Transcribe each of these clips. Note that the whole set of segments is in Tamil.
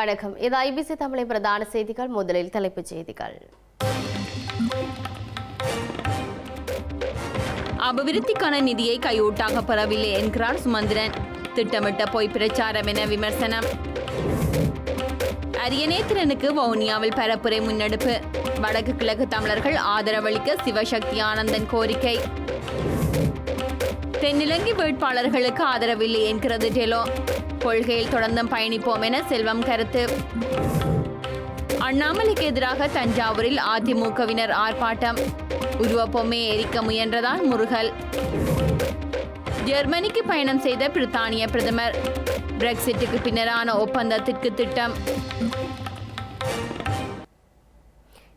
வணக்கம். இது ஐபிசி தமிழை பிரதான செய்திகள். முதலில் தலைப்புச் செய்திகள். அபிவிருத்திக்கான நிதியை கையூட்டாக பெறவில்லை என்கிறார் சுமந்திரன். திட்டமிட்ட பொய் பிரச்சாரம் என விமர்சனம். அரியநேத்திரனுக்கு வவுனியாவில் பரப்புரை முன்னெடுப்பு. வடக்கு கிழக்கு தமிழர்கள் ஆதரவளிக்க சிவசக்தி ஆனந்தன் கோரிக்கை. தென்னிலங்கை வேட்பாளர்களுக்கு ஆதரவில்லை என்கிறது டெலோ. கொள்கையில் தொடர்ந்தும் பயணிப்போம் என செல்வம் கருத்து. அண்ணாமலைக்கு எதிராக தஞ்சாவூரில் அதிமுகவினர் ஆர்ப்பாட்டம். உருவப்பொம்மை எரிக்க முயன்றதால் முருகல். ஜெர்மனிக்கு பயணம் செய்த பிரித்தானிய பிரதமர். பிரெக்சிட்டுக்கு பின்னரான ஒப்பந்தத்திற்கு திட்டம்.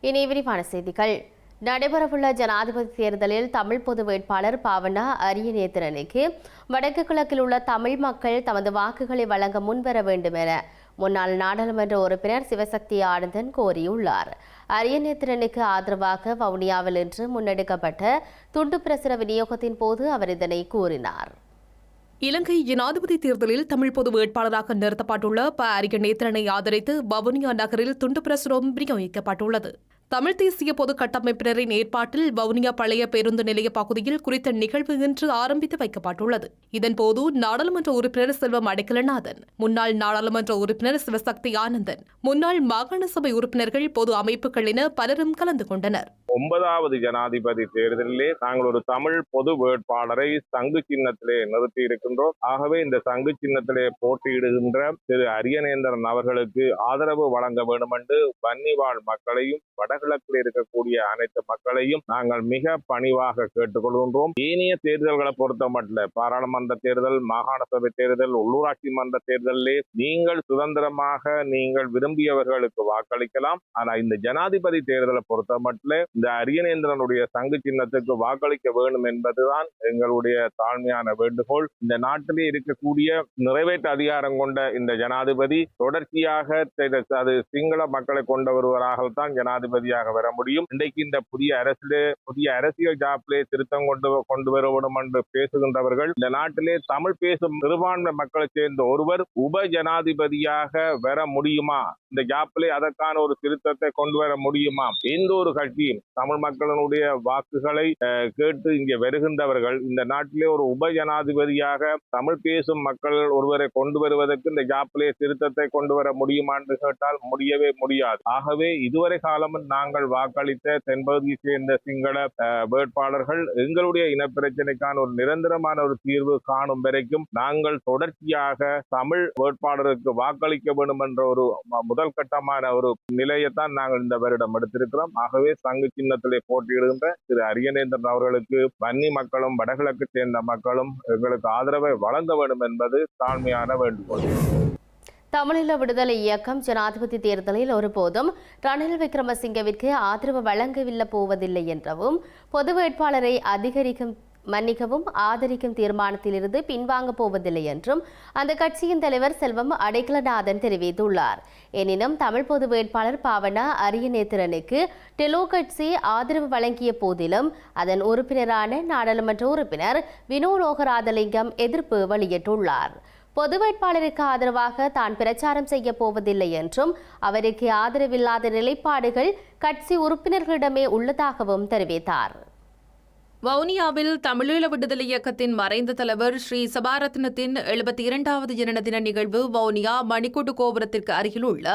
இனி விரிவான செய்திகள். நடைபெறவுள்ள ஜனாதிபதி தேர்தலில் தமிழ் பொது வேட்பாளர் பாவனா அரியநேத்திரனுக்கு வடக்கு கிழக்கில் உள்ள தமிழ் மக்கள் தமது வாக்குகளை வழங்க முன்வர வேண்டும் என முன்னாள் நாடாளுமன்ற உறுப்பினர் சிவசக்தி ஆனந்தன் கோரியுள்ளார். அரியநேத்திரனுக்கு ஆதரவாக வவுனியாவில் இன்று முன்னெடுக்கப்பட்ட துண்டு பிரசுர விநியோகத்தின் போது அவர் இதனை கூறினார். இலங்கை ஜனாதிபதி தேர்தலில் தமிழ் பொது வேட்பாளராக நிறுத்தப்பட்டுள்ள ப அரியநேத்திரனை ஆதரித்து வவுனியா நகரில் துண்டு பிரசுரம் விநியோகிக்கப்பட்டுள்ளது. தமிழ் தேசிய பொது கட்டமைப்பினரின் ஏற்பாட்டில் வவுனியா பழைய பேருந்து நிலைய பகுதியில் குறித்த நிகழ்வு இன்று ஆரம்பித்து வைக்கப்பட்டுள்ளது. இதன்போது நாடாளுமன்ற உறுப்பினர் செல்வம் அடைக்கலநாதன் முன்னாள் நாடாளுமன்ற உறுப்பினர் சிவசக்தி ஆனந்தன் முன்னாள் மாகாண சபை உறுப்பினர்கள் பொது அமைப்புகள் என பலரும் கலந்து கொண்டனர். ஒன்பதாவது ஜனாதிபதி தேர்தலிலே நாங்கள் ஒரு தமிழ் பொது வேட்பாளரை சங்கு சின்னத்திலே நிறுத்தி இருக்கின்றோம். ஆகவே இந்த சங்கு சின்னத்திலே போட்டியிடுகின்ற திரு அரியநேந்திரன் அவர்களுக்கு ஆதரவு வழங்க வேண்டும் என்று வன்னிவாழ் மக்களையும் வடகிழக்கில் இருக்கக்கூடிய அனைத்து மக்களையும் நாங்கள் மிக பணிவாக கேட்டுக்கொள்கின்றோம். ஏனைய தேர்தல்களை பொறுத்த மட்டும் பாராளுமன்ற தேர்தல் மாகாண சபை தேர்தல் உள்ளூராட்சி மன்ற தேர்தலிலே நீங்கள் சுதந்திரமாக நீங்கள் விரும்பியவர்களுக்கு வாக்களிக்கலாம். ஆனா இந்த ஜனாதிபதி தேர்தலை பொறுத்த மட்டும் இந்த அரியநேந்திரனுடைய சங்கு சின்னத்துக்கு வாக்களிக்க வேண்டும் என்பதுதான் எங்களுடைய தாழ்மையான வேண்டுகோள். இந்த நாட்டிலே இருக்கக்கூடிய நிறைவேற்று அதிகாரம் கொண்ட இந்த ஜனாதிபதி தொடர்ச்சியாக அது சிங்கள மக்களை கொண்ட ஒருவராகத்தான் ஜனாதிபதியாக வர முடியும். இன்றைக்கு இந்த புதிய அரசிலே புதிய அரசியல் ஜாப்பிலே திருத்தம் கொண்டு கொண்டு வர என்று பேசுகின்றவர்கள் இந்த நாட்டிலே தமிழ் பேசும் சிறுபான்மை மக்களை சேர்ந்த ஒருவர் உப ஜனாதிபதியாக வர முடியுமா? இந்த ஜாப்பிலே அதற்கான ஒரு திருத்தத்தை கொண்டு வர முடியுமா? எந்த ஒரு கட்சியும் தமிழ் மக்களினுடைய வாக்குகளை அஹ், கேட்டு இங்கே வருகின்றவர்கள் இந்த நாட்டிலே ஒரு உப ஜனாதிபதியாக தமிழ் பேசும் மக்கள் ஒருவரை கொண்டு வருவதற்கு இந்த ஜாப்பிலே திருத்தத்தை கொண்டு வர முடியுமா என்று கேட்டால் முடியவே முடியாது. ஆகவே இதுவரை காலமும் நாங்கள் வாக்களித்த தென்பகுதியை சேர்ந்த சிங்கள அஹ், வேட்பாளர்கள் எங்களுடைய இனப்பிரச்சனைக்கான ஒரு நிரந்தரமான ஒரு தீர்வு காணும் வரைக்கும் நாங்கள் தொடர்ச்சியாக தமிழ் வேட்பாளருக்கு வாக்களிக்க வேண்டும் என்ற ஒரு முதல் கட்டமான ஒரு நிலையைத்தான் நாங்கள் இந்த வருடம் எடுத்திருக்கிறோம். ஆகவே சங்கு சின்னத்திலே போட்டியிடுகின்ற திரு அரியநேந்திரன் அவர்களுக்கு வன்னி மக்களும் வடகிழக்கு சேர்ந்த மக்களும் எங்களுக்கு ஆதரவை வழங்க வேண்டும் என்பது தாழ்மையான வேண்டுகோள். தமிழீழ விடுதலை இயக்கம் ஜனாதிபதி தேர்தலில் ஒருபோதும் ரணில் விக்ரமசிங்கவிற்கு ஆதரவு வழங்கவில்லை போவதில்லை என்றவும் பொது வேட்பாளரை அதிகரிக்கும் மன்னிக்கவும் ஆதரிக்கும் தீர்மானத்திலிருந்து பின்வாங்க போவதில்லை என்றும் அந்த கட்சியின் தலைவர் செல்வம் அடைக்கலநாதன் தெரிவித்துள்ளார். எனினும் தமிழ் பொது வேட்பாளர் பாவனா அரியநேத்திரனுக்கு டெலோ கட்சி ஆதரவு வழங்கிய போதிலும் அதன் உறுப்பினரான நாடாளுமன்ற உறுப்பினர் வினோ லோகராதலிங்கம் எதிர்ப்பு வெளியிட்டுள்ளார். பொது வேட்பாளருக்கு ஆதரவாக தான் பிரச்சாரம் செய்ய போவதில்லை என்றும் அவருக்கு ஆதரவில்லாத நிலைப்பாடுகள் கட்சி உறுப்பினர்களிடமே உள்ளதாகவும் தெரிவித்தார். வவுனியாவில் தமிழீழ விடுதலை இயக்கத்தின் மறைந்த தலைவர் ஸ்ரீ சபாரத்னத்தின் எழுபத்தி இரண்டாவது ஜனன தின நிகழ்வு வவுனியா மணிக்கூட்டு கோபுரத்திற்கு அருகில் உள்ள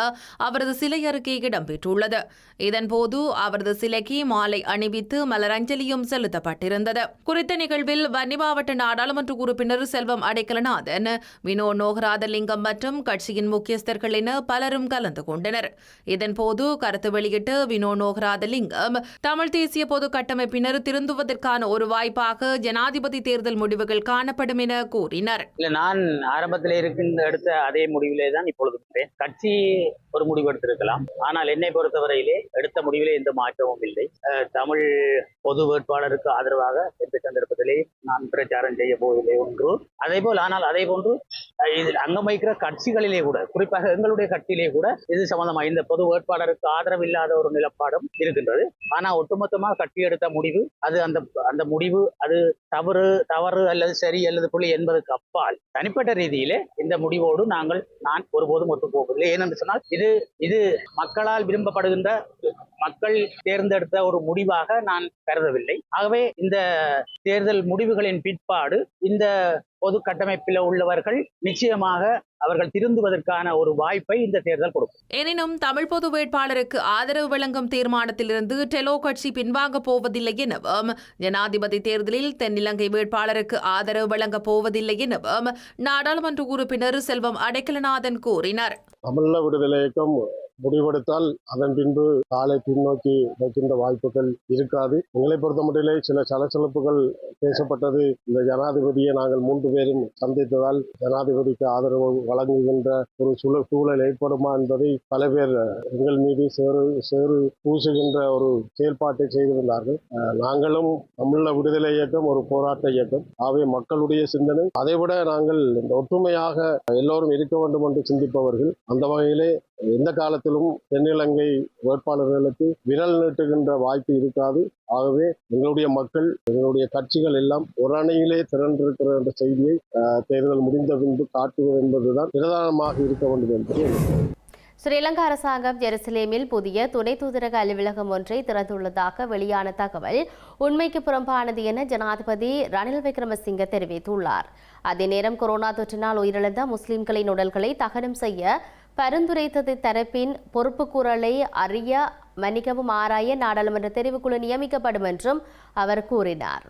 அவரது சிலை அருகே இடம்பெற்றுள்ளது இதன்போது அவரது சிலைக்கு மாலை அணிவித்து மலரஞ்சலியும் செலுத்தப்பட்டிருந்தது. குறித்த நிகழ்வில் வன்னி மாவட்ட நாடாளுமன்ற உறுப்பினர் செல்வம் அடைக்கலநாதன் வினோ நோகராதலிங்கம் மற்றும் கட்சியின் முக்கியஸ்தர்கள் என பலரும் கலந்து கொண்டனர். இதன்போது கருத்து வெளியிட்டு வினோ நோகராதலிங்கம் தமிழ் தேசிய பொது கட்டமைப்பினர் திருந்துவதற்கான பெறுவதற்கான ஒரு வாய்ப்பாக ஜனாதிபதி தேர்தல் முடிவுகள் காணப்படும் என கூறினர். இல்ல நான் ஆரம்பத்தில் இருக்கின்ற எடுத்த அதே முடிவிலே தான் இப்பொழுது கட்சி ஒரு முடிவு எடுத்திருக்கலாம். ஆனால் என்னை பொறுத்தவரையிலே எடுத்த முடிவிலே எந்த மாற்றமும் இல்லை. தமிழ் பொது வேட்பாளருக்கு ஆதரவாக எந்த சந்தர்ப்பத்திலே நான் பிரச்சாரம் செய்ய போவதில்லை ஒன்று. அதே போல் ஆனால் அதே போன்று இதில் அங்கமைக்கிற கட்சிகளிலே கூட குறிப்பாக எங்களுடைய கட்சியிலே கூட இது சம்பந்தமா இந்த பொது வேட்பாளருக்கு ஆதரவு இல்லாத ஒரு நிலப்பாடும் இருக்கின்றது. ஆனா ஒட்டுமொத்தமாக கட்சி எடுத்த முடிவு அது அந்த அந்த முடிவு அது தவறு தவறு அல்லது சரி அல்லது புள்ளி என்பதற்கு அப்பால் தனிப்பட்ட ரீதியிலே இந்த முடிவோடு நாங்கள் நான் ஒருபோதும் ஒத்துப்போவதில்லை. ஏனென்று சொன்னால் இது இது மக்களால் விரும்பப்படுகின்ற மக்கள் தேர்ந்தெடுத்த ஒரு முடிவாக நான் கருதவில்லை. ஆகவே இந்த தேர்தல் முடிவுகளின் பிற்பாடு இந்த பொது கட்டமைப்பில் உள்ளவர்கள் நிச்சயமாக அவர்கள் திருந்துவதற்கான ஒரு வாய்ப்பை இந்த தேர்தல் கொடுக்கும். எனினும் தமிழ் பொது வேட்பாளருக்கு ஆதரவு வழங்கும் தீர்மானத்திலிருந்து டெலோ கட்சி பின்வாங்கப் போவதில்லை எனவும் ஜனாதிபதி தேர்தலில் தென்னிலங்கை வேட்பாளருக்கு ஆதரவு வழங்கப் போவதில்லை எனவும் நாடாளுமன்ற உறுப்பினர் செல்வம் அடைக்கலநாதன் கூறினார். தமிழ விடுதலை இயக்கம் முடிவெடுத்தால் அதன் பின்பு காலை பின்னோக்கி வைக்கின்ற வாய்ப்புகள் இருக்காது. எங்களை பொறுத்த மட்டிலே சில சலசலப்புகள் பேசப்பட்டது. இந்த ஜனாதிபதியை நாங்கள் மூன்று பேரும் சந்தித்ததால் ஜனாதிபதிக்கு ஆதரவு வழங்குகின்ற ஒரு சுழ சூழல் ஏற்படுமா என்பதை பல பேர் எங்கள் மீது சேறு சேறு பூசுகின்ற ஒரு செயல்பாட்டை செய்திருந்தார்கள். நாங்களும் தமிழ விடுதலை இயக்கம் ஒரு போராட்ட இயக்கம். ஆகவே மக்களுடைய சிந்தனை. அதைவிட நாங்கள் இந்த ஒற்றுமையாக எல்லோரும் இருக்க வேண்டும் என்று சிந்திப்பவர்கள். அந்த வகையிலே எந்த காலத்திலும் தென்னிலங்கை வேட்பாளர்களுக்கு விரல் நீட்டுகின்ற வாய்ப்பு இருக்காது. ஆகவே எங்களுடைய மக்கள் எங்களுடைய கட்சிகள் எல்லாம் ஒரு அணையிலே திரண்டிருக்கிற என்ற செய்தியை தேர்தல் முடிந்த பின்பு காட்டுவது என்பதுதான் பிரதானமாக இருக்க வேண்டும் என்பது ஸ்ரீலங்கா அரசாங்கம் ஜெருசலேமில் புதிய துணை தூதரக அலுவலகம் ஒன்றை திறந்துள்ளதாக வெளியான தகவல் உண்மைக்கு புறம்பானது என ஜனாதிபதி ரணில் விக்ரமசிங்க தெரிவித்துள்ளார். அதே நேரம் கொரோனா தொற்றினால் உயிரிழந்த முஸ்லிம்களின் உடல்களை தகனம் செய்ய பரிந்துரைத்தது தரப்பின் பொறுப்புக்கூறலை அறிய மன்னிக்கவும் ஆராய நாடாளுமன்ற தெரிவுக்குழு நியமிக்கப்படும் என்றும் அவர் கூறினார்.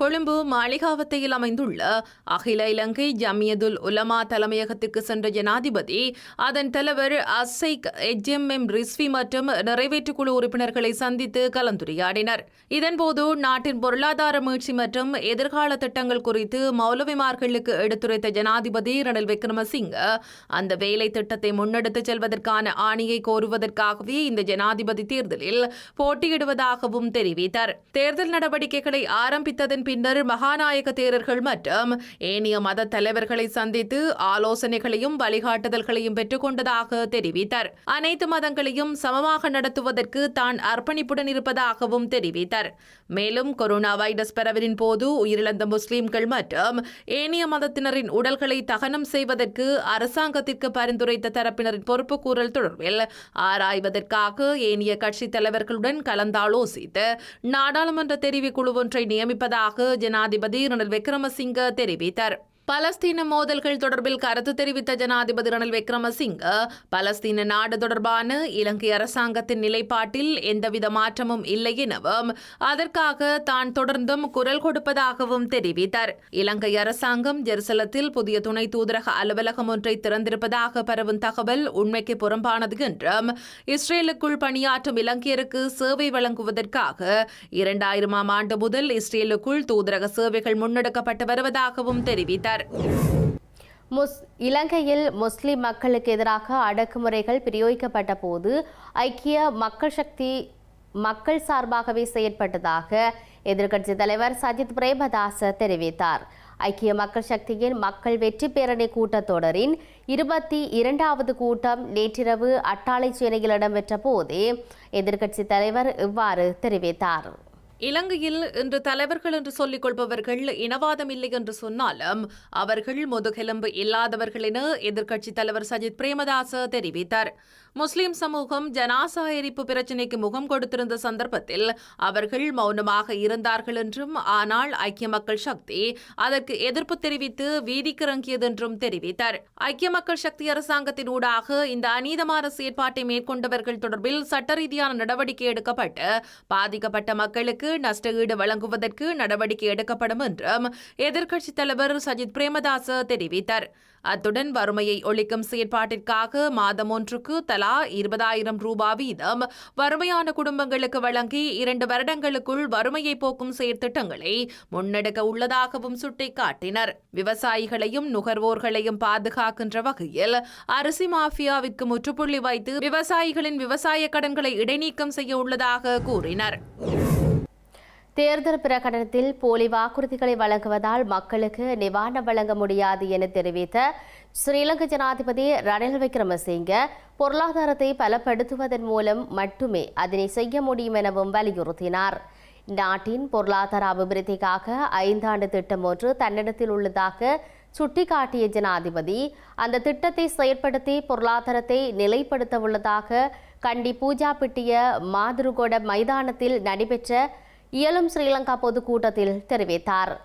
கொழும்பு மாளிகாவத்தையில் அமைந்துள்ள அகில இலங்கை ஜமியதுல் உலமா தலைமையகத்திற்கு சென்ற ஜனாதிபதி அதன் தலைவர் அசைக் எச்எம்எம் ரிஸ்வி மற்றும் நிறைவேற்றுக்குழு உறுப்பினர்களை சந்தித்து கலந்துரையாடினர். இதன்போது நாட்டின் பொருளாதார மீட்சி மற்றும் எதிர்கால திட்டங்கள் குறித்து மௌலவிமார்களுக்கு எடுத்துரைத்த ஜனாதிபதி ரணில் விக்ரமசிங்க அந்த வேலை திட்டத்தை முன்னெடுத்துச் செல்வதற்கான ஆணையை கோருவதற்காகவே இந்த ஜனாதிபதி தேர்தலில் போட்டியிடுவதாகவும் தெரிவித்தார். தேர்தல் நடவடிக்கைகளை ஆரம்பித்ததன் பின்னர் மகாநாயக தேரர்கள் மற்றும் ஏனைய மத தலைவர்களை சந்தித்து ஆலோசனைகளையும் வழிகாட்டுதல்களையும் பெற்றுக்கொண்டதாக தெரிவித்தார். அனைத்து மதங்களையும் சமமாக நடத்துவதற்கு தான் அர்ப்பணிப்புடன் இருப்பதாகவும் தெரிவித்தார். மேலும் கொரோனா வைரஸ் பரவலின் போது உயிரிழந்த முஸ்லிம்கள் மற்றும் ஏனைய மதத்தினரின் உடல்களை தகனம் செய்வதற்கு அரசாங்கத்திற்கு பரிந்துரைத்த தரப்பினரின் பொறுப்புக்கூறல் தொடர்பில் ஆராய்வதற்காக ஏனைய கட்சித் தலைவர்களுடன் கலந்தாலோசித்து நாடாளுமன்ற தெரிவுக்குழு ஒன்றை நியமிப்பதாக ஜனாதிபதி ரணில் விக்ரமசிங்க தெரிவித்தார். பலஸ்தீன மோதல்கள் தொடர்பில் கருத்து தெரிவித்த ஜனாதிபதி ரணில் விக்ரமசிங்க பலஸ்தீன நாடு தொடர்பான இலங்கை அரசாங்கத்தின் நிலைப்பாட்டில் எந்தவித மாற்றமும் இல்லை எனவும் அதற்காக தான் தொடர்ந்தும் குரல் கொடுப்பதாகவும் தெரிவித்தார். இலங்கை அரசாங்கம் ஜெருசலத்தில் புதிய துணை தூதரக அலுவலகம் ஒன்றை திறந்திருப்பதாக பரவும் தகவல் உண்மைக்கு புறம்பானது என்றும் இஸ்ரேலுக்குள் பணியாற்றும் இலங்கையருக்கு சேவை வழங்குவதற்காக இரண்டாயிரமாம் ஆண்டு முதல் இஸ்ரேலுக்குள் தூதரக சேவைகள் முன்னெடுக்கப்பட்டு வருவதாகவும் தெரிவித்தார். முஸ் இலங்கையில் முஸ்லிம் மக்களுக்கு எதிராக அடக்குமுறைகள் பிரயோகிக்கப்பட்ட போது ஐக்கிய மக்கள் சக்தி மக்கள் சார்பாகவே செயற்பட்டதாக எதிர்க்கட்சி தலைவர் சஜித் பிரேமதாச தெரிவித்தார். ஐக்கிய மக்கள் சக்தியின் மக்கள் வெற்றி பேரணி கூட்டத்தொடரின் இருபத்தி இரண்டாவது கூட்டம் நேற்றிரவு அட்டாளைச்சேனையில் இடம்பெற்ற போதே எதிர்க்கட்சி தலைவர் இவ்வாறு தெரிவித்தார். இலங்கையில் இன்று தலைவர்கள் என்று சொல்லிக் கொள்பவர்கள் இனவாதம் இல்லை என்று சொன்னாலும் அவர்கள் முதுகெலும்பு இல்லாதவர்கள் என எதிர்க்கட்சித் தலைவர் சஜித் பிரேமதாச தெரிவித்தார். முஸ்லிம் சமூகம் ஜனாசா எரிப்பு பிரச்சினைக்கு முகம் கொடுத்திருந்த சந்தர்ப்பத்தில் அவர்கள் மௌனமாக இருந்தார்கள் என்றும் ஆனால் ஐக்கிய மக்கள் சக்தி அதற்கு எதிர்ப்பு தெரிவித்து வீதிக்கு இறங்கியது என்றும் தெரிவித்தார். ஐக்கிய மக்கள் சக்தி அரசாங்கத்தின் ஊடாக இந்த அநீதமான செயற்பாட்டை மேற்கொண்டவர்கள் தொடர்பில் சட்ட ரீதியான நடவடிக்கை எடுக்கப்பட்டு பாதிக்கப்பட்ட மக்களுக்கு நஷ்டஈடு வழங்குவதற்கு நடவடிக்கை எடுக்கப்படும் என்றும் எதிர்க்கட்சித் தலைவர் சஜித் பிரேமதாச தெரிவித்தார். அத்துடன் வறுமையை ஒழிக்கும் செயற்பாட்டிற்காக மாதம் ஒன்றுக்கு தலா இருபதாயிரம் ரூபாய் வீதம் வறுமையான குடும்பங்களுக்கு வழங்கி இரண்டு வருடங்களுக்குள் வறுமையை போக்கும் செயற்திட்டங்களை முன்னெடுக்க உள்ளதாகவும் சுட்டிக்காட்டினர். விவசாயிகளையும் நுகர்வோர்களையும் பாதுகாக்கின்ற வகையில் அரிசி மாஃபியாவிற்கு முற்றுப்புள்ளி வைத்து விவசாயிகளின் விவசாய கடன்களை இடைநீக்கம் செய்ய உள்ளதாக கூறினர். தேர்தல் பிரகடனத்தில் போலி வாக்குறுதிகளை வழங்குவதால் மக்களுக்கு நிவாரணம் வழங்க முடியாது என தெரிவித்த ஸ்ரீலங்கா ஜனாதிபதி ரணில் விக்ரமசிங்க பொருளாதாரத்தை பலப்படுத்துவதன் மூலம் மட்டுமே அதனை செய்ய முடியும் எனவும் வலியுறுத்தினார். நாட்டின் பொருளாதார அபிவிருத்திக்காக ஐந்தாண்டு திட்டம் ஒன்று தன்னிடத்தில் உள்ளதாக சுட்டிக்காட்டிய ஜனாதிபதி அந்த திட்டத்தை செயற்படுத்தி பொருளாதாரத்தை நிலைப்படுத்த உள்ளதாக கண்டி பூஜாப்பிட்டிய மாதுருகொட மைதானத்தில் நடைபெற்ற இயலும் ஸ்ரீலங்கா பொதுக்கூட்டத்தில் தெரிவித்தார்.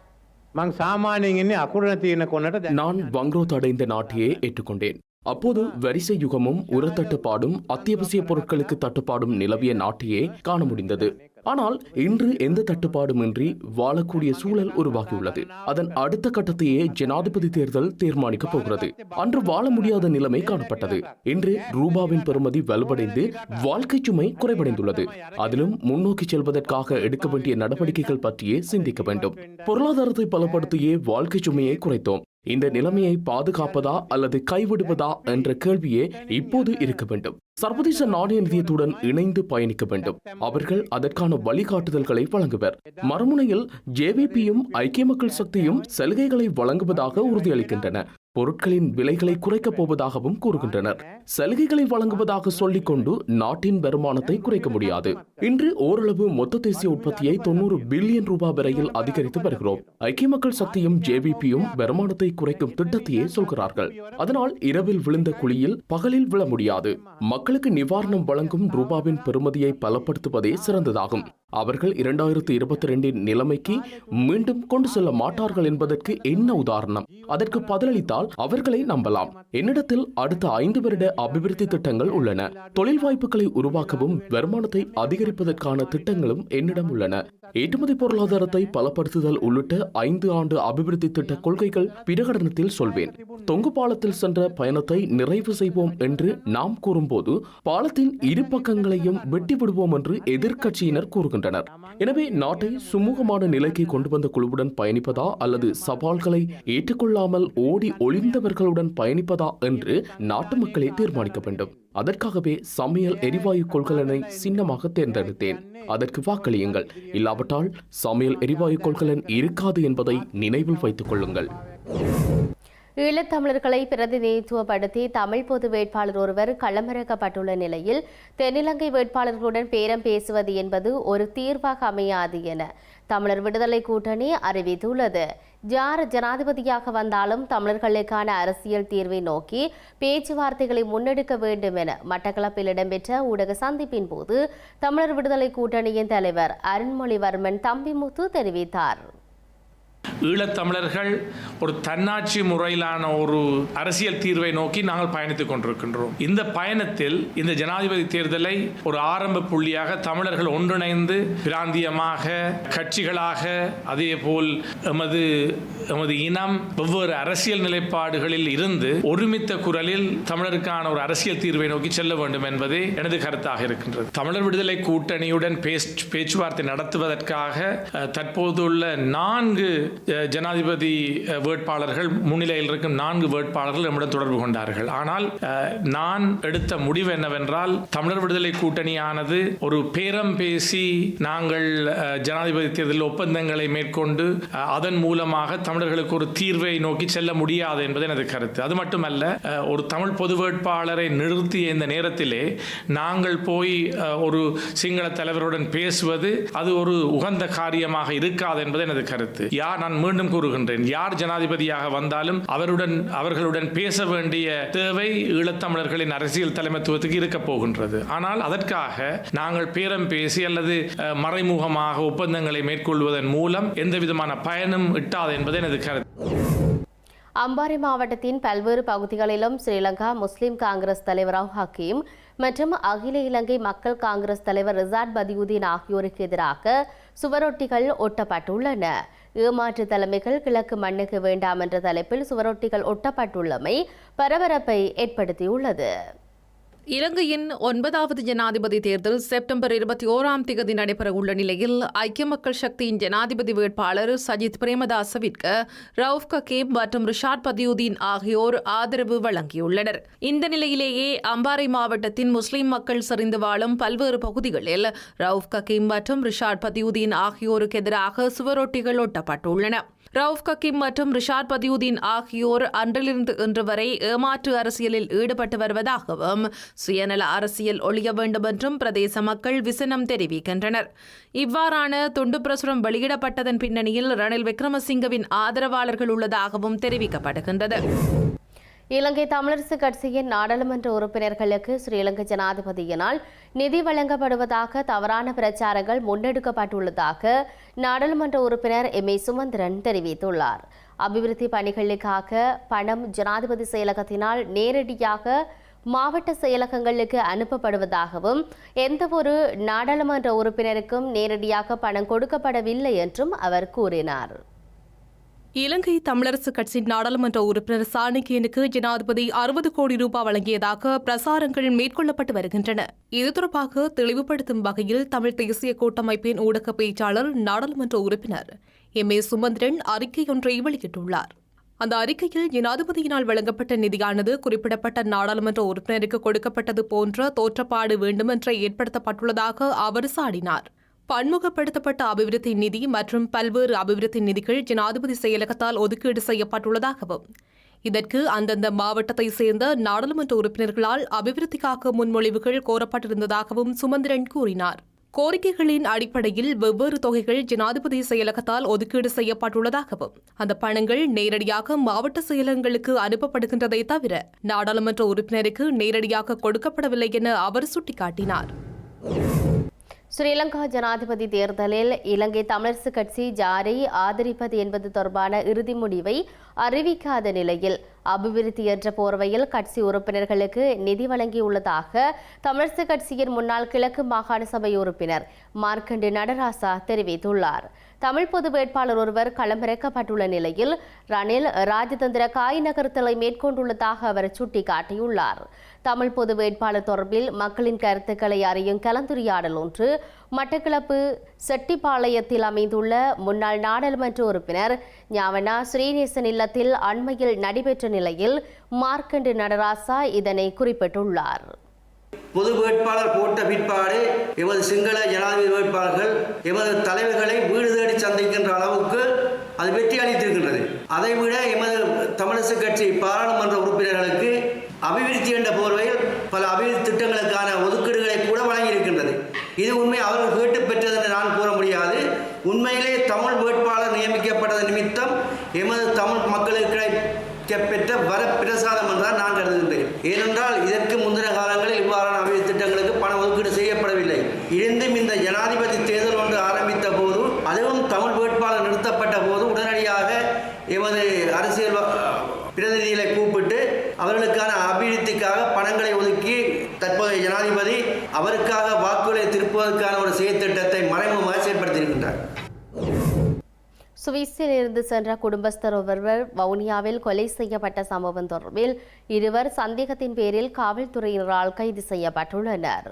நான் வங்க்ரோத் அடைந்த நாட்டையே ஏற்றுக்கொண்டேன். அப்போது வரிசை யுகமும் உரத்தட்டுப்பாடும் அத்தியாவசிய பொருட்களுக்கு தட்டுப்பாடும் நிலவிய நாட்டையே காண முடிந்தது. ஆனால் இன்று எந்த தட்டுப்பாடுமின்றி வாழக்கூடிய சூழல் உருவாகியுள்ளது. அதன் அடுத்த கட்டத்தையே ஜனாதிபதி தேர்தல் தீர்மானிக்கப் போகிறது. அன்று வாழ முடியாத நிலைமை காணப்பட்டது. இன்று ரூபாவின் பெறுமதி வலுவடைந்து வாழ்க்கை சுமை குறைவடைந்துள்ளது. அதிலும் முன்னோக்கி செல்வதற்காக எடுக்க வேண்டிய நடவடிக்கைகள் பற்றியே சிந்திக்க வேண்டும். பொருளாதாரத்தை பலப்படுத்தியே வாழ்க்கை சுமையை குறைத்தோம். இந்த நிலைமையை பாதுகாப்பதா அல்லது கைவிடுவதா என்ற கேள்வியே இப்போது இருக்க வேண்டும். சர்வதேச நாணய நிதியத்துடன் இணைந்து பயணிக்க வேண்டும். அவர்கள் அதற்கான வழிகாட்டுதல்களை வழங்குவர். மறுமுனையில் ஜேவிபியும் ஐக்கிய மக்கள் சக்தியும் சலுகைகளை வழங்குவதாக உறுதியளிக்கின்றன. பொருட்களின் விலைகளை குறைக்கப் போவதாகவும் கூறுகின்றனர். சலுகைகளை வழங்குவதாக சொல்லிக்கொண்டு நாட்டின் வருமானத்தை குறைக்க முடியாது. இன்று ஓரளவு மொத்த தேசிய உற்பத்தியை தொண்ணூறு பில்லியன் ரூபாய் வரையில் அதிகரித்து வருகிறோம். ஐக்கிய மக்கள் சக்தியும் ஜேபிபியும் வருமானத்தை குறைக்கும் திட்டத்தையே சொல்கிறார்கள். அதனால் இரவில் விழுந்த குழியில் பகலில் விழ முடியாது. மக்களுக்கு நிவாரணம் வழங்கும் ரூபாவின் பெருமதியை பலப்படுத்துவதே சிறந்ததாகும். அவர்கள் இரண்டாயிரத்தி இருபத்தி ரெண்டின் நிலைமைக்கு மீண்டும் கொண்டு செல்ல மாட்டார்கள் என்பதற்கு என்ன உதாரணம்? அதற்கு பதிலளித்தால் அவர்களை நம்பலாம். என்னிடத்தில் அடுத்த ஐந்து வருட அபிவிருத்தி திட்டங்கள் உள்ளன. தொழில் வாய்ப்புகளை உருவாக்கவும் வருமானத்தை அதிகரிப்பதற்கான திட்டங்களும் என்னிடம் உள்ளன. ஏற்றுமதி பொருளாதாரத்தை பலப்படுத்துதல் உள்ளிட்ட ஐந்து ஆண்டு அபிவிருத்தி திட்ட கொள்கைகள் பிரகடனத்தில் சொல்வேன். தொங்கு பாலத்தில் சென்ற பயணத்தை நிறைவு செய்வோம் என்று நாம் கூறும்போது பாலத்தின் இரு பக்கங்களையும் வெட்டி விடுவோம் என்று எதிர்க்கட்சியினர் கூறுகின்றனர். எனவே நாட்டை சுமூகமான நிலைக்கு கொண்டு வந்த குழுவுடன் பயணிப்பதா அல்லது சவால்களை ஏற்றுக்கொள்ளாமல் ஓடி ஒளிந்தவர்களுடன் பயணிப்பதா என்று நாட்டு மக்களே தீர்மானிக்க வேண்டும். அதற்காகவே சமையல் எரிவாயு கொள்கலனை சின்னமாக தேர்ந்தெடுத்தேன். அதற்கு வாக்களியுங்கள். இல்லாவிட்டால் சமையல் எரிவாயு கொள்கலன் இருக்காது என்பதை நினைவில் வைத்துக் கொள்ளுங்கள். ஈழத்தமிழர்களை பிரதிநிதித்துவப்படுத்தி தமிழ் பொது வேட்பாளர் ஒருவர் களமிறக்கப்பட்டுள்ள நிலையில் தென்னிலங்கை வேட்பாளர்களுடன் பேரம் பேசுவது என்பது ஒரு தீர்வாக அமையாது என தமிழர் விடுதலை கூட்டணி அறிவித்துள்ளது. யார் ஜனாதிபதியாக வந்தாலும் தமிழர்களுக்கான அரசியல் தீர்வை நோக்கி பேச்சுவார்த்தைகளை முன்னெடுக்க வேண்டும் என மட்டக்களப்பில் இடம்பெற்ற ஊடக சந்திப்பின் போது தமிழர் விடுதலை கூட்டணியின் தலைவர் அருண்மொழிவர்மன் தம்பிமுத்து தெரிவித்தார். ஈழத்தமிழர்கள் ஒரு தன்னாட்சி முறையிலான ஒரு அரசியல் தீர்வை நோக்கி நாங்கள் பயணித்துக் கொண்டிருக்கின்றோம். இந்த பயணத்தில் இந்த ஜனாதிபதி தேர்தலை ஒரு ஆரம்ப புள்ளியாக தமிழர்கள் ஒன்றிணைந்து பிராந்தியமாக கட்சிகளாக அதே போல் எமது எமது இனம் வெவ்வேறு அரசியல் நிலைப்பாடுகளில் இருந்து ஒருமித்த குரலில் தமிழருக்கான ஒரு அரசியல் தீர்வை நோக்கி செல்ல வேண்டும் என்பதே எனது கருத்தாக இருக்கின்றது. தமிழர் விடுதலை கூட்டணியுடன் பேச்சுவார்த்தை நடத்துவதற்காக தற்போதுள்ள நான்கு ஜனாதிபதி வேட்பாளர்கள் முன்னிலையில் இருக்கும் நான்கு வேட்பாளர்கள் நம்மிடம் தொடர்பு கொண்டார்கள். ஆனால் நான் எடுத்த முடிவு என்னவென்றால் தமிழர் விடுதலை கூட்டணியானது ஒரு பேரம் பேசி நாங்கள் ஜனாதிபதி தேர்தலில் ஒப்பந்தங்களை மேற்கொண்டு அதன் மூலமாக தமிழர்களுக்கு ஒரு தீர்வை நோக்கி செல்ல முடியாது என்பது எனது கருத்து. அது மட்டுமல்ல ஒரு தமிழ் பொது வேட்பாளரை நிறுத்திய இந்த நேரத்திலே நாங்கள் போய் ஒரு சிங்கள தலைவருடன் பேசுவது அது ஒரு உகந்த காரியமாக இருக்காது என்பது எனது கருத்து. யார் நான் மீண்டும் கூறுகின்றேன். யார் ஜனாதிபதியாக வந்தாலும் அவருடன் அவர்களுடன் பேச வேண்டிய தேவை ஈழத்தமிழர்களின் அரசியல் தலைமைத்துவத்துக்கு இருக்க போகின்றது. ஆனால் அதற்காக நாங்கள் பேரம் பேசி அல்லது அஹ், மறைமுகமாக ஒப்பந்தங்களை மேற்கொள்வதன் மூலம் எந்த விதமான பயனும் இட்டாது என்பது எனது கருத்து. அம்பாறை மாவட்டத்தின் பல்வேறு பகுதிகளிலும் ஸ்ரீலங்கா முஸ்லிம் காங்கிரஸ் தலைவர் ஹக்கீம் மற்றும் அகில இலங்கை மக்கள் காங்கிரஸ் தலைவர் ரிசாட் பதியுதீன் ஆகியோருக்கு எதிராக சுவரொட்டிகள் ஒட்டப்பட்டுள்ளன. ஏமாற்று தலைமைகள் கிழக்கு மண்ணுக்கு வேண்டாம் என்ற தலைப்பில் சுவரொட்டிகள் ஒட்டப்பட்டுள்ளமை பரபரப்பை ஏற்படுத்தியுள்ளது. இலங்கையின் ஒன்பதாவது ஜனாதிபதி தேர்தல் செப்டம்பர் இருபத்தி ஓராம் தேதி நடைபெறவுள்ள நிலையில் ஐக்கிய மக்கள் சக்தியின் ஜனாதிபதி வேட்பாளர் சஜித் பிரேமதாசவிற்கு ரவுஃப் ககேப் மற்றும் ரிஷாட் பதியுதீன் ஆகியோர் ஆதரவு வழங்கியுள்ளனர். இந்த நிலையிலேயே அம்பாறை மாவட்டத்தின் முஸ்லிம் மக்கள் சரிந்து வாழும் பல்வேறு பகுதிகளில் ரவுஃப் ககீம் மற்றும் ரிஷாட் பதியுதீன் ஆகியோருக்கு எதிராக சுவரொட்டிகள் ஒட்டப்பட்டுள்ளன. ரவுஃப் கக்கீம் மற்றும் ரிஷாட் பதியுதீன் ஆகியோர் அன்றிலிருந்து இன்று வரை ஏமாற்று அரசியலில் ஈடுபட்டு வருவதாகவும் சுயநல அரசியல் ஒழிய வேண்டும் என்றும் பிரதேச மக்கள் விசனம் தெரிவிக்கின்றனர். இவ்வாறான துண்டு பிரசுரம் வெளியிடப்பட்டதன் பின்னணியில் ரணில் விக்ரமசிங்கவின் ஆதரவாளர்கள் உள்ளதாகவும் தெரிவிக்கப்படுகின்றது. இலங்கை தமிழரசு கட்சியின் நாடாளுமன்ற உறுப்பினர்களுக்கு ஸ்ரீலங்கை ஜனாதிபதியினால் நிதி வழங்கப்படுவதாக தவறான பிரச்சாரங்கள் முன்னெடுக்கப்பட்டுள்ளதாக நாடாளுமன்ற உறுப்பினர் எம் ஏ சுமந்திரன் தெரிவித்துள்ளார். அபிவிருத்தி பணிகளுக்காக பணம் ஜனாதிபதி செயலகத்தினால் நேரடியாக மாவட்ட செயலகங்களுக்கு அனுப்பப்படுவதாகவும் எந்தவொரு நாடாளுமன்ற உறுப்பினருக்கும் நேரடியாக பணம் கொடுக்கப்படவில்லை என்றும் அவர் கூறினார். இலங்கை தமிழரசு கட்சியின் நாடாளுமன்ற உறுப்பினர் சாணக்கியனுக்கு ஜனாதிபதி அறுபது கோடி ரூபாய் வழங்கியதாக பிரசாரங்கள் மேற்கொள்ளப்பட்டு வருகின்றன. இது தொடர்பாக தெளிவுபடுத்தும் வகையில் தமிழ் தேசிய கூட்டமைப்பின் ஊடக பேச்சாளர் நாடாளுமன்ற உறுப்பினர் எம். ஏ. சுமந்திரன் அறிக்கை ஒன்றை வெளியிட்டுள்ளார். அந்த அறிக்கையில் ஜனாதிபதியினால் வழங்கப்பட்ட நிதியானது குறிப்பிடப்பட்ட நாடாளுமன்ற உறுப்பினருக்கு கொடுக்கப்பட்டது போன்ற தோற்றப்பாடு வேண்டுமென்றே ஏற்படுத்தப்பட்டுள்ளதாக அவர் சாடினார். பன்முகப்படுத்தப்பட்ட அபிவிருத்தி நிதி மற்றும் பல்வேறு அபிவிருத்தி நிதிகள் ஜனாதிபதி செயலகத்தால் ஒதுக்கீடு செய்யப்பட்டுள்ளதாகவும் இதற்கு அந்தந்த மாவட்டத்தை சேர்ந்த நாடாளுமன்ற உறுப்பினர்களால் அபிவிருத்திக்காக முன்மொழிவுகள் கோரப்பட்டிருந்ததாகவும் சுமந்திரன் கூறினார். கோரிக்கைகளின் அடிப்படையில் வெவ்வேறு தொகைகள் ஜனாதிபதி செயலகத்தால் ஒதுக்கீடு செய்யப்பட்டுள்ளதாகவும் அந்த பணங்கள் நேரடியாக மாவட்ட செயலகங்களுக்கு அனுப்பப்படுகின்றதை தவிர நாடாளுமன்ற உறுப்பினருக்கு நேரடியாக கொடுக்கப்படவில்லை என அவர் சுட்டிக்காட்டினார். ஸ்ரீலங்கா ஜனாதிபதி தேர்தலில் இலங்கை தமிழரசு கட்சி ஜாரை ஆதரிப்பது என்பது தொடர்பான இறுதி முடிவை அறிவிக்காத நிலையில் அபிவிருத்தி என்ற போர்வையில் கட்சி உறுப்பினர்களுக்கு நிதி வழங்கியுள்ளதாக தமிழரசு கட்சியின் முன்னாள் கிழக்கு மாகாண சபை உறுப்பினர் மார்க்கண்டு நடராசா தெரிவித்துள்ளார். தமிழ் பொது வேட்பாளர் ஒருவர் களமிறக்கப்பட்டுள்ள நிலையில் ரணில் ராஜதந்திர காய் நகர்த்தலை மேற்கொண்டுள்ளதாக அவர் சுட்டிக்காட்டியுள்ளார். தமிழ் பொது வேட்பாளர் தொடர்பில் மக்களின் கருத்துக்களை அறியும் கலந்துரையாடல் ஒன்று மட்டக்களப்பு செட்டிப்பாளையத்தில் அமைந்துள்ள முன்னாள் நாடாளுமன்ற உறுப்பினர் ஞாவனா ஸ்ரீநேசன் இல்லத்தில் அண்மையில் நடைபெற்ற நிலையில் மார்க்கண்டு நடராசா இதனை குறிப்பிட்டுள்ளார். பொது வேட்பாளர் போட்ட எமது சிங்கள ஜனாதிபதி வேட்பாளர்கள் எமது தலைவர்களை வீடு தேடி சந்திக்கின்ற அளவுக்கு அது வெற்றி அளித்திருக்கின்றது. அதைவிட எமது தமிழரசு கட்சி பாராளுமன்ற உறுப்பினர்களுக்கு அபிவிருத்தி என்ற போர்வையில் பல அபிவிருத்தி திட்டங்களுக்கான ஒதுக்கீடுகளை கூட வழங்கியிருக்கின்றது. இது உண்மை அவர்கள் கேட்டு பெற்றது என்று நான் கூற முடியாது உண்மையிலே தமிழ் வேட்பாளர் நியமிக்கப்பட்டது நிமித்தம் எமது தமிழ் மக்களுக்கு கிடைக்கப்பெற்ற வர பிரசாதம் என்றால் நான் கருதுகின்றேன் ஏனென்றால் இதற்கு முந்தின காலங்களில் இவ்வாறான அபிவிருத்தி திட்டங்களுக்கு பண ஒதுக்கீடு செய்யப்படவில்லை இருந்தும் இந்த ஜனாதிபதி தேர்தல் ஒன்று ஆரம்பித்த போது அதுவும் தமிழ் வேட்பாளர் நிறுத்தப்பட்ட போது உடனடியாக எமது அரசியல் வ- பிரதிநிதிகளை கூப்பிட்டு அவர்களுக்கான அபிவிருத்திக்காக பணங்களை ஒதுக்கி தற்போதைய ஜனாதிபதி அவருக்காக வாக்குகளை திருப்புவதற்கான ஒரு செயற்திட்டத்தை மறைமுகமாக செயல்படுத்தியிருக்கின்றார் சுவிஸில் இருந்து சென்ற குடும்பஸ்தர் ஒருவர் வவுனியாவில் கொலை செய்யப்பட்ட சம்பவம் தொடர்பில் இருவர் சந்தேகத்தின் பேரில் காவல்துறையினரால் கைது செய்யப்பட்டுள்ளனர்.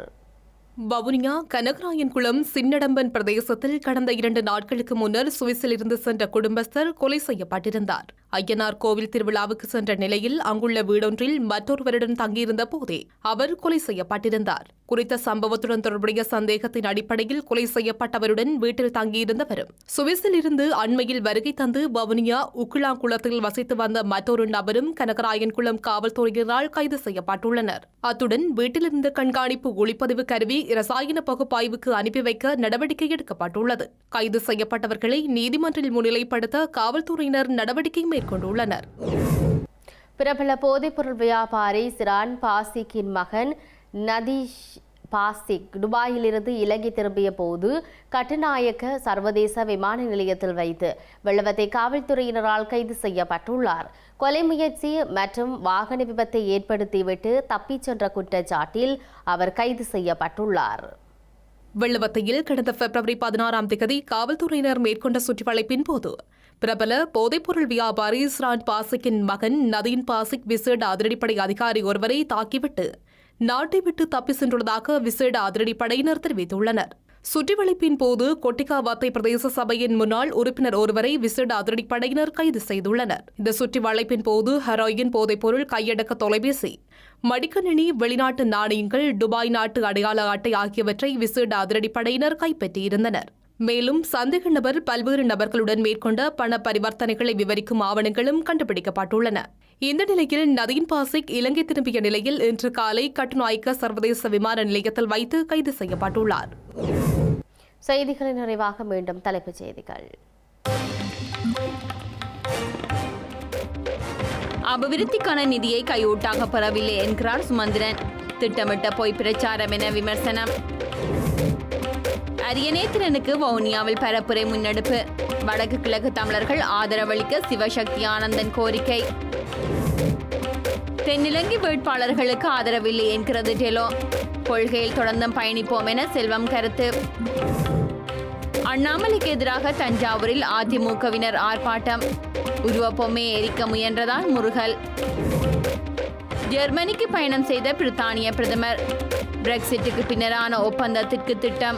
வவுனியா கனகராயன்குளம் சின்னடம்பன் பிரதேசத்தில் கடந்த இரண்டு நாட்களுக்கு முன்னர் சுவிஸில் இருந்து சென்ற குடும்பஸ்தர் கொலை செய்யப்பட்டிருந்தார். ஐயனார் கோவில் திருவிழாவுக்கு சென்ற நிலையில் அங்குள்ள வீடொன்றில் மற்றொருவருடன் தங்கியிருந்த போதே அவர் கொலை செய்யப்பட்டிருந்தார். குறித்த சம்பவத்துடன் தொடர்புடைய சந்தேகத்தின் அடிப்படையில் கொலை செய்யப்பட்டவருடன் வீட்டில் தங்கியிருந்தவரும் சுவிஸில் இருந்து அண்மையில் வருகை தந்து வவுனியா உக்குளாங்குளத்தில் வசித்து வந்த மற்றொரு நபரும் கனகராயன்குளம் காவல்துறையினரால் கைது செய்யப்பட்டுள்ளனர். அத்துடன் வீட்டிலிருந்து கண்காணிப்பு ஒளிப்பதிவு கருவி ரசாயன பகுப்பாய்வுக்கு அனுப்பி வைக்க நடவடிக்கை எடுக்கப்பட்டுள்ளது. கைது செய்யப்பட்டவர்களை நீதிமன்றில் முன்னிலைப்படுத்த காவல்துறையினர் நடவடிக்கை மேற்கொண்டுள்ளனர். பிரபல போதைப்பொருள் வியாபாரி சிரான் பாசிக்கின் மகன் நதீஷ் பாசிக் துபாயிலிருந்து இலங்கை திரும்பிய போது கட்டுநாயக்க சர்வதேச விமான நிலையத்தில் வைத்து வெள்ளவத்தை காவல்துறையினரால் கைது செய்யப்பட்டுள்ளார். கொலை முயற்சி மற்றும் வாகன விபத்தை ஏற்படுத்திவிட்டு தப்பிச் சென்ற குற்றச்சாட்டில் அவர் கைது செய்யப்பட்டுள்ளார். வெள்ளவத்தையில் கடந்த பிப்ரவரி பதினாறாம் தேதி காவல்துறையினர் மேற்கொண்ட சுற்றிவளைப்பின் போது பிரபல போதைப்பொருள் வியாபாரி இஸ்ரான் பாசிக்கின் மகன் நதீன் பாசிக் விசேட அதிரடிப்படை அதிகாரி ஒருவரை தாக்கிவிட்டு நாட்டை விட்டு தப்பி சென்றுள்ளதாக விசேட அதிரடிப்படையினர் தெரிவித்துள்ளனர். சுற்றிவளைப்பின் போது கொட்டிகாவாத்தை பிரதேச சபையின் முன்னாள் உறுப்பினர் ஒருவரை விசேட அதிரடிப்படையினர் கைது செய்துள்ளனர். இந்த சுற்றிவளைப்பின் போது ஹெரோயின் போதைப்பொருள் கையடக்க தொலைபேசி மடிக்கணினி வெளிநாட்டு நாணயங்கள் துபாய் நாட்டு அடையாள அட்டை ஆகியவற்றை விசேட அதிரடிப்படையினர் கைப்பற்றியிருந்தனர். மேலும் சந்தேக நபர் பல்வேறு நபர்களுடன் மேற்கொண்ட பண பரிவர்த்தனைகளை விவரிக்கும் ஆவணங்களும் கண்டுபிடிக்கப்பட்டுள்ளன. இந்த நிலையில் நதீன் பாசிக் இலங்கை திரும்பிய நிலையில் இன்று காலை கட்டுநாயக்க சர்வதேச விமான நிலையத்தில் வைத்து கைது செய்யப்பட்டுள்ளார். செய்திகளின் நிறைவாக மீண்டும் தலைப்புச் செய்திகள். அபிவிருத்திக்கான நிதியை கையூட்டாக பெறவில்லை என்கிறார் சுமந்திரன். திட்டமிட்ட பொய் பிரச்சாரம் என விமர்சனம். அரியநேத்திரனுக்கு வவுனியாவில் பரப்புரை முன்னெடுப்பு. வடக்கு கிழக்கு தமிழர்கள் ஆதரவளிக்க சிவசக்தி ஆனந்தன் கோரிக்கை. தென்னிலங்கை வேட்பாளர்களுக்கு ஆதரவில்லை என்கிறது டெலோ. கொள்கையில் தொடர்ந்தும் பயணிப்போம் என செல்வம் கருத்து. அண்ணாமலைக்கு எதிராக தஞ்சாவூரில் அதிமுகவினர் ஆர்ப்பாட்டம். உருவப்பொம்மையை எரிக்க முயன்றதால் முருகல். ஜெர்மனிக்கு பயணம் செய்த பிரித்தானிய பிரதமர். பிரெக்சிட்டுக்கு பின்னரான ஒப்பந்தத்திற்கு திட்டம்.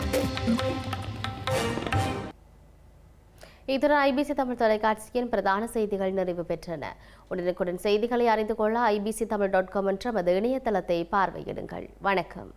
இத்துடன் ஐபிசி தமிழ் தொலைக்காட்சியின் பிரதான செய்திகள் நிறைவு பெற்றன. உடனுக்குடன் செய்திகளை அறிந்து கொள்ள ஐபிசி தமிழ் டாட் காம் என்ற நமது இணையதளத்தை பார்வையிடுங்கள். வணக்கம்.